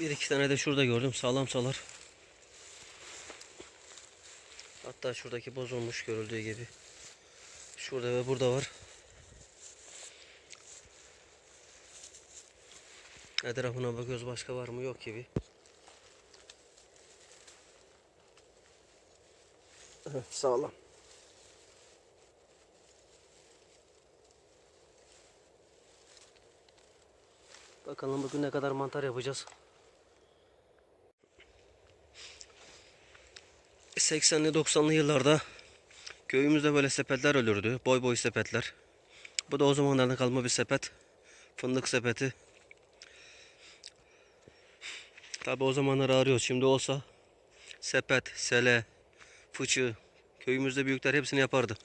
Bir iki tane de şurada gördüm. Sağlam salar. Hatta şuradaki bozulmuş görüldüğü gibi. Şurada ve burada var. Etrafına bakıyoruz başka var mı yok gibi. Sağlam. Bakalım bugün ne kadar mantar yapacağız. 80'li 90'lı yıllarda köyümüzde böyle sepetler olurdu. Boy boy sepetler. Bu da o zamanlardan kalma bir sepet. Fındık sepeti. Tabi o zamanları arıyoruz. Şimdi olsa sepet, sele, fıçı, köyümüzde büyükler hepsini yapardı.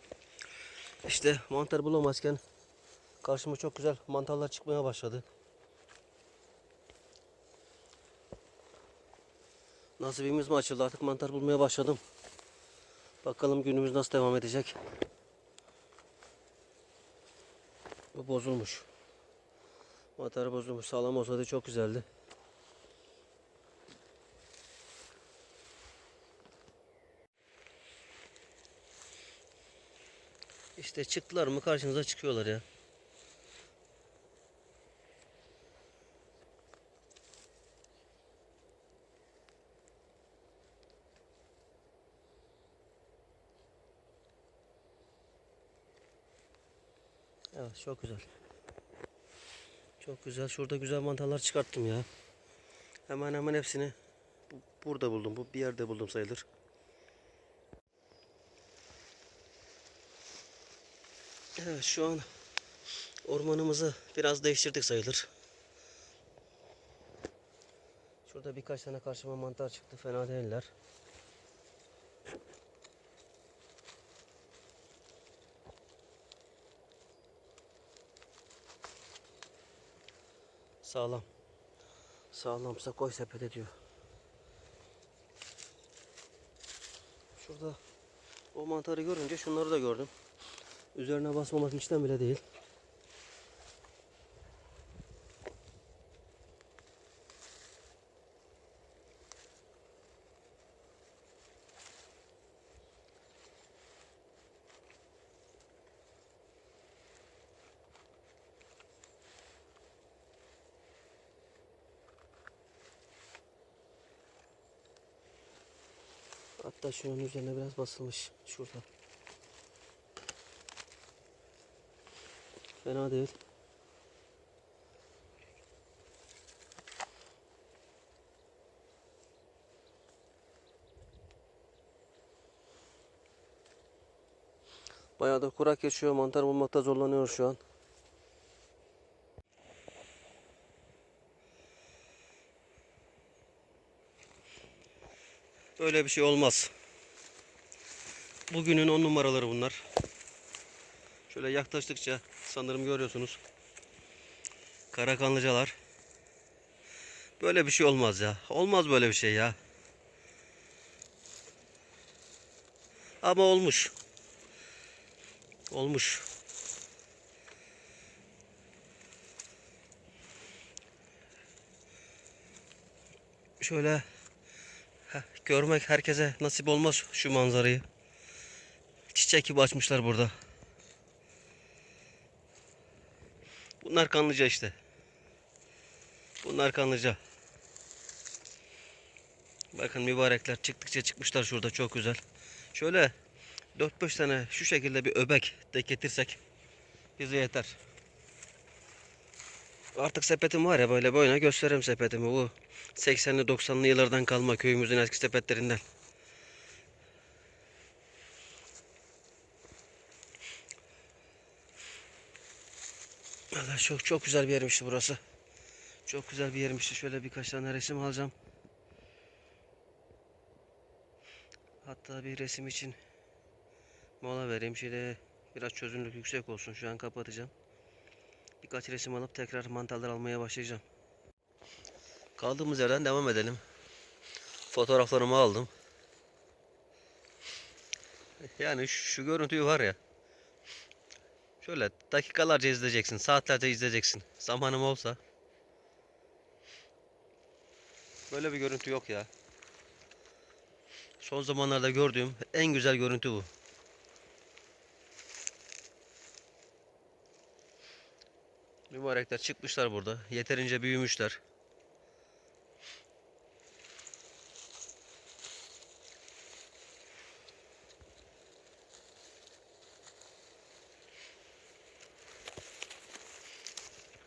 İşte mantar bulamazken karşıma çok güzel mantarlar çıkmaya başladı. Nasibimiz mi açıldı artık mantar bulmaya başladım. Bakalım günümüz nasıl devam edecek. Bu bozulmuş. Mantar bozulmuş. Sağlam olsaydı çok güzeldi. İşte çıktılar mı karşınıza çıkıyorlar ya. Evet çok güzel. Çok güzel. Şurada güzel mantarlar çıkarttım ya. Hemen hemen hepsini bu- burada buldum. Bu bir yerde buldum sayılır. Evet şu an ormanımızı biraz değiştirdik sayılır. Şurada birkaç tane karşıma mantar çıktı. Fena değiller. Sağlam. Sağlamsa koy sepete diyor. Şurada o mantarı görünce şunları da gördüm. Üzerine basmamak içten bile değil. Hatta şunun üzerine biraz basılmış. Şurada. Fena değil. Bayağı da kurak geçiyor. Mantar bulmakta zorlanıyor şu an. Böyle bir şey olmaz. Bugünün on numaraları bunlar. Şöyle yaklaştıkça sanırım görüyorsunuz. Karakanlıcalar. Böyle bir şey olmaz ya. Olmaz böyle bir şey ya. Ama olmuş. Olmuş. Şöyle görmek herkese nasip olmaz şu manzarayı. Çiçek gibi açmışlar burada. Bunlar kanlıca işte. Bunlar kanlıca. Bakın mübarekler çıktıkça çıkmışlar şurada çok güzel. Şöyle 4-5 tane şu şekilde bir öbek de getirsek bize yeter. Artık sepetim var ya böyle boyuna gösteririm sepetimi. Bu 80'li 90'lı yıllardan kalma köyümüzün eski sepetlerinden. Valla çok çok güzel bir yermişti burası. Çok güzel bir yermişti. Şöyle birkaç tane resim alacağım. Hatta bir resim için mola vereyim. Şöyle biraz çözünürlük yüksek olsun. Şu an kapatacağım. Birkaç resim alıp tekrar mantarlar almaya başlayacağım. Kaldığımız yerden devam edelim. Fotoğraflarımı aldım. Yani şu, şu görüntüyü var ya. Şöyle dakikalarca izleyeceksin, saatlerce izleyeceksin. Zamanım olsa. Böyle bir görüntü yok ya. Son zamanlarda gördüğüm en güzel görüntü bu. Mübarekler çıkmışlar burada. Yeterince büyümüşler.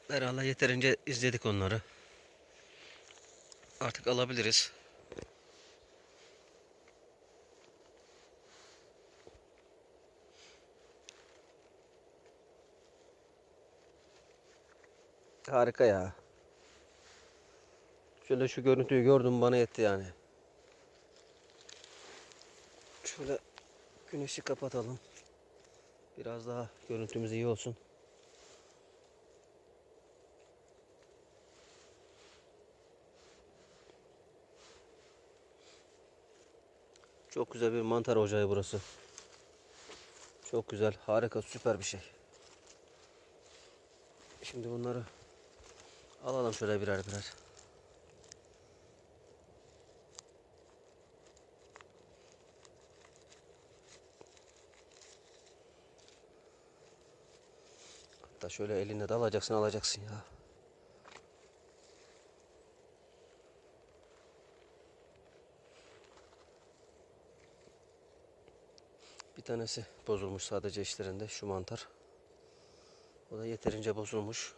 Herhalde yeterince izledik onları. Artık alabiliriz. Harika ya. Şöyle şu görüntüyü gördüm bana yetti yani. Şöyle güneşi kapatalım. Biraz daha görüntümüz iyi olsun. Çok güzel bir mantar ocağı burası. Çok güzel, harika, süper bir şey. Şimdi bunları alalım şöyle birer birer. Hatta şöyle eline de alacaksın alacaksın ya. Bir tanesi bozulmuş sadece içlerinde şu mantar. O da yeterince bozulmuş.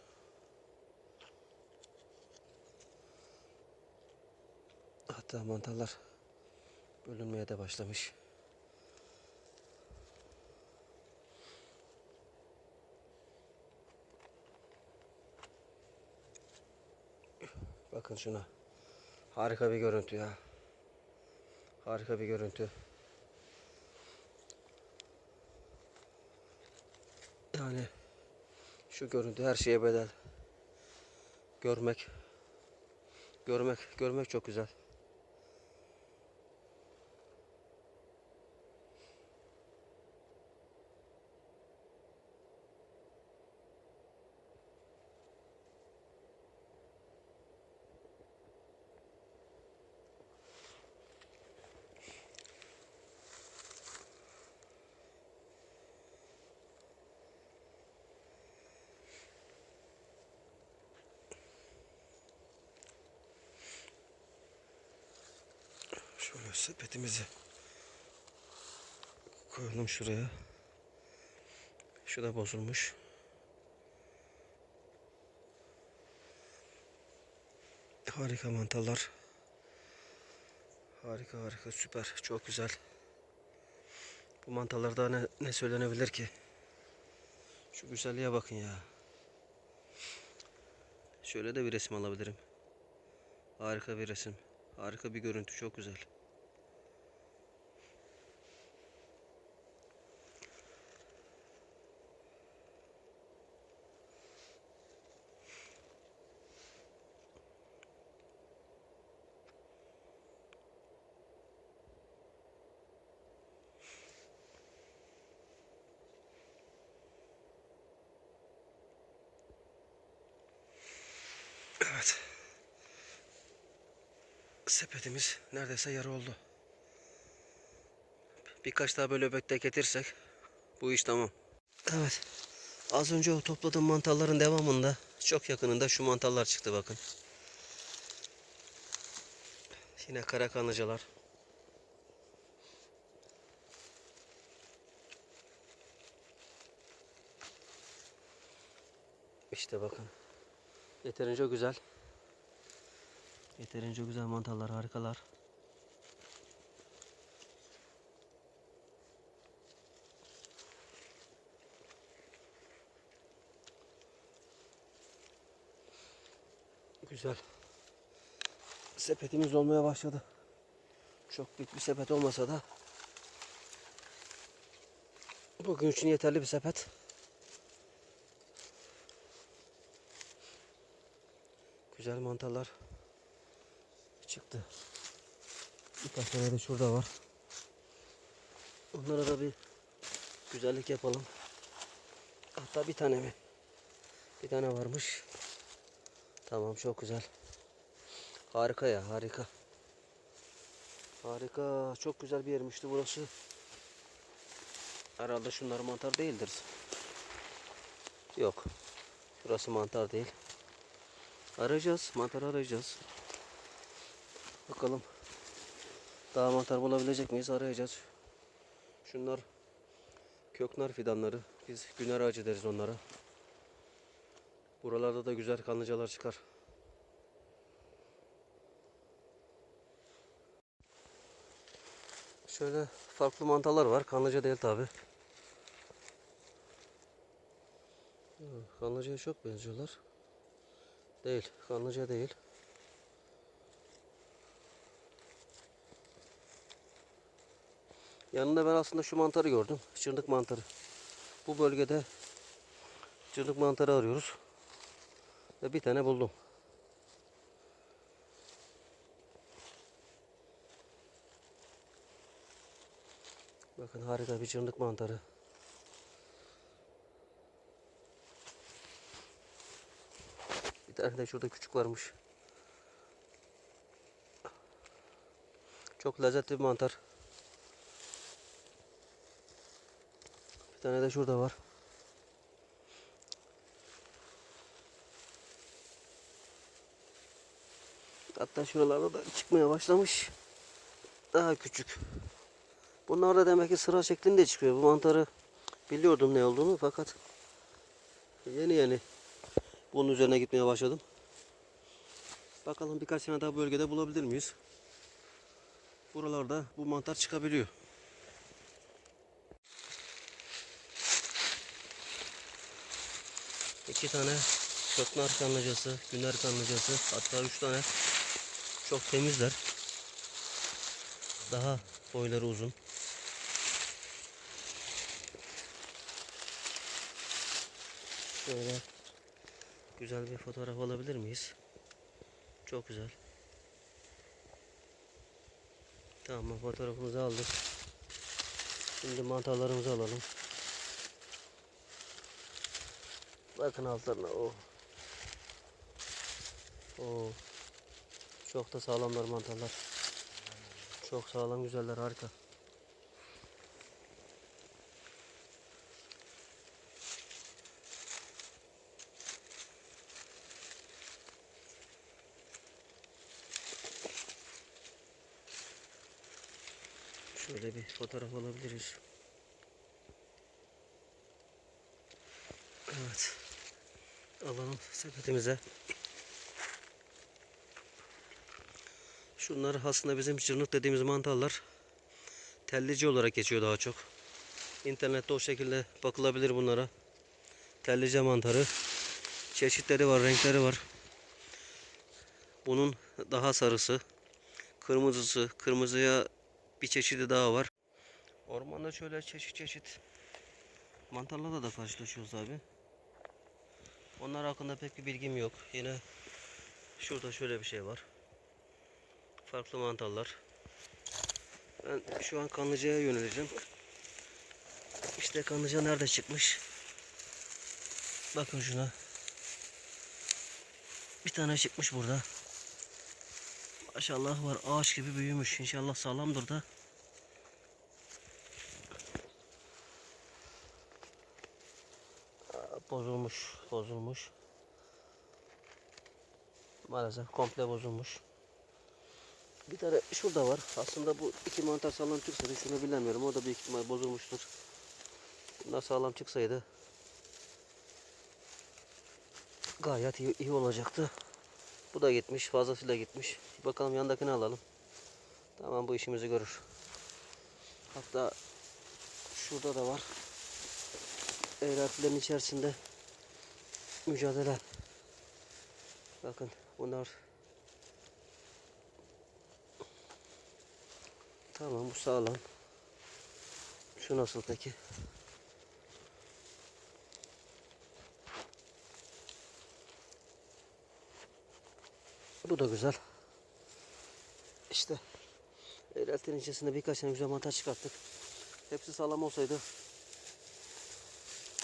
Hatta mantarlar bölünmeye de başlamış. Bakın şuna. Harika bir görüntü ya. Harika bir görüntü. Yani şu görüntü her şeye bedel. Görmek görmek görmek çok güzel. Şöyle sepetimizi koyalım şuraya. Şu da bozulmuş. Harika mantarlar. Harika harika süper çok güzel. Bu mantarlarda ne, ne söylenebilir ki? Şu güzelliğe bakın ya. Şöyle de bir resim alabilirim. Harika bir resim. Harika bir görüntü çok güzel. Evet. Sepetimiz neredeyse yarı oldu. Birkaç daha böyle öbekte getirsek bu iş tamam. Evet. Az önce o topladığım mantarların devamında çok yakınında şu mantarlar çıktı bakın. Yine kara kanlıcalar. İşte bakın. Yeterince güzel. Yeterince güzel mantarlar, harikalar. Güzel. Sepetimiz olmaya başladı. Çok büyük bir sepet olmasa da bugün için yeterli bir sepet. Güzel mantarlar çıktı. Birkaç tane de şurada var. Onlara da bir güzellik yapalım. Hatta bir tane mi? Bir tane varmış. Tamam çok güzel. Harika ya harika. Harika. Çok güzel bir yermişti burası. Herhalde şunlar mantar değildir. Yok. Burası mantar değil. Arayacağız. Mantar arayacağız. Bakalım. Daha mantar bulabilecek miyiz? Arayacağız. Şunlar köknar fidanları. Biz güner ağacı deriz onlara. Buralarda da güzel kanlıcalar çıkar. Şöyle farklı mantarlar var. Kanlıca değil tabi. Kanlıcaya çok benziyorlar. Değil. Kanlıca değil. Yanında ben aslında şu mantarı gördüm. Çırnık mantarı. Bu bölgede çırnık mantarı arıyoruz. Ve bir tane buldum. Bakın harika bir çırnık mantarı. Tane de şurada küçük varmış. Çok lezzetli bir mantar. Bir tane de şurada var. Hatta şuralarda da çıkmaya başlamış. Daha küçük. Bunlar da demek ki sıra şeklinde çıkıyor. Bu mantarı biliyordum ne olduğunu fakat yeni yeni bunun üzerine gitmeye başladım. Bakalım birkaç tane daha bölgede bulabilir miyiz? Buralarda bu mantar çıkabiliyor. İki tane köknar kanlıcası, güner kanlıcası, hatta üç tane çok temizler. Daha boyları uzun. Şöyle güzel bir fotoğraf alabilir miyiz? Çok güzel. Tamam fotoğrafımızı aldık. Şimdi mantarlarımızı alalım. Bakın altlarına o. Oo. Çok da sağlamlar mantarlar. Çok sağlam güzeller harika. Şöyle bir fotoğraf alabiliriz. Evet. Alalım sepetimize. Şunlar aslında bizim çırnık dediğimiz mantarlar. Tellici olarak geçiyor daha çok. İnternette o şekilde bakılabilir bunlara. Tellice mantarı. Çeşitleri var, renkleri var. Bunun daha sarısı, kırmızısı, kırmızıya bir çeşidi daha var. Ormanda şöyle çeşit çeşit mantarlarla da karşılaşıyoruz abi. Onlar hakkında pek bir bilgim yok. Yine şurada şöyle bir şey var. Farklı mantarlar. Ben şu an kanlıcaya yöneleceğim. İşte kanlıca nerede çıkmış? Bakın şuna. Bir tane çıkmış burada. Maşallah var ağaç gibi büyümüş. İnşallah sağlamdır da. Bozulmuş, bozulmuş. Maalesef komple bozulmuş. Bir tane şurada var. Aslında bu iki mantar sağlam çıksaydı şunu bilemiyorum. O da büyük ihtimal bozulmuştur. Bunlar sağlam çıksaydı gayet iyi, iyi olacaktı. Bu da gitmiş. Fazlasıyla gitmiş. Bakalım yandakini alalım. Tamam bu işimizi görür. Hatta şurada da var. Eğreltilerin içerisinde mücadele. Bakın bunlar Tamam bu sağlam. Şu nasıl peki? Bu da güzel. İşte eğreltinin içerisinde birkaç tane güzel mantar çıkarttık. Hepsi sağlam olsaydı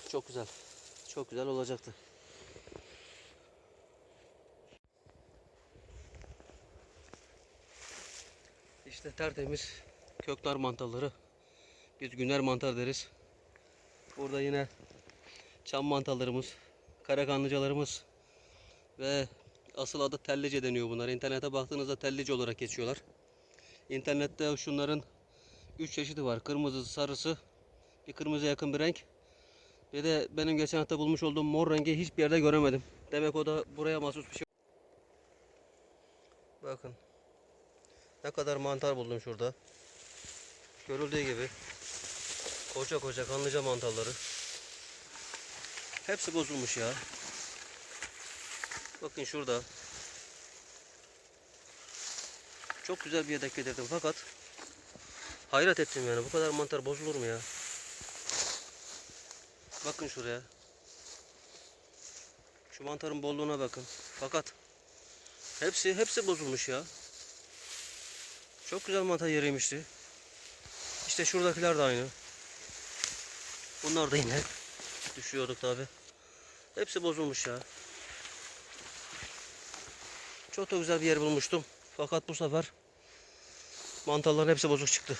çok güzel. Çok güzel olacaktı. İşte tertemiz köknar mantarları. Biz güner mantar deriz. Burada yine çam mantarlarımız, karakanlıcalarımız ve asıl adı tellice deniyor bunlar. İnternete baktığınızda tellice olarak geçiyorlar. İnternette şunların 3 çeşidi var. Kırmızısı, sarısı, bir kırmızıya yakın bir renk. Bir de benim geçen hafta bulmuş olduğum mor rengi hiçbir yerde göremedim. Demek o da buraya mahsus bir şey. Bakın. Ne kadar mantar buldum şurada. Görüldüğü gibi. Koca koca kanlıca mantarları. Hepsi bozulmuş ya. Bakın şurada. Çok güzel bir yedek getirdim fakat hayret ettim yani bu kadar mantar bozulur mu ya? Bakın şuraya. Şu mantarın bolluğuna bakın. Fakat hepsi hepsi bozulmuş ya. Çok güzel mantar yeriymişti. İşte şuradakiler de aynı. Bunlar da yine düşüyorduk tabi. Hepsi bozulmuş ya. Çok da güzel bir yer bulmuştum. Fakat bu sefer mantarların hepsi bozuk çıktı.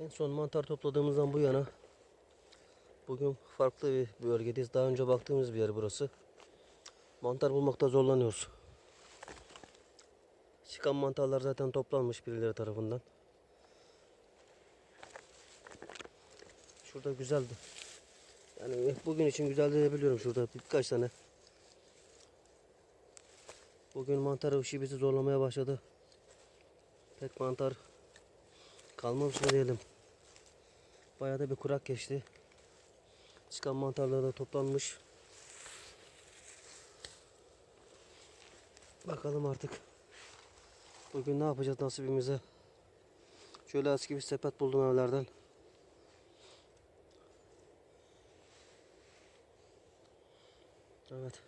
En son mantar topladığımızdan bu yana bugün farklı bir bölgedeyiz. Daha önce baktığımız bir yer burası. Mantar bulmakta zorlanıyoruz. Çıkan mantarlar zaten toplanmış birileri tarafından. Şurada güzeldi. Yani bugün için güzel diyebiliyorum şurada birkaç tane. Bugün mantar işi bizi zorlamaya başladı. Pek mantar kalmamış mı diyelim. Bayağı da bir kurak geçti. Çıkan mantarlar da toplanmış. Bakalım artık. Bugün ne yapacağız nasibimize. Şöyle eski bir sepet buldum evlerden. Evet.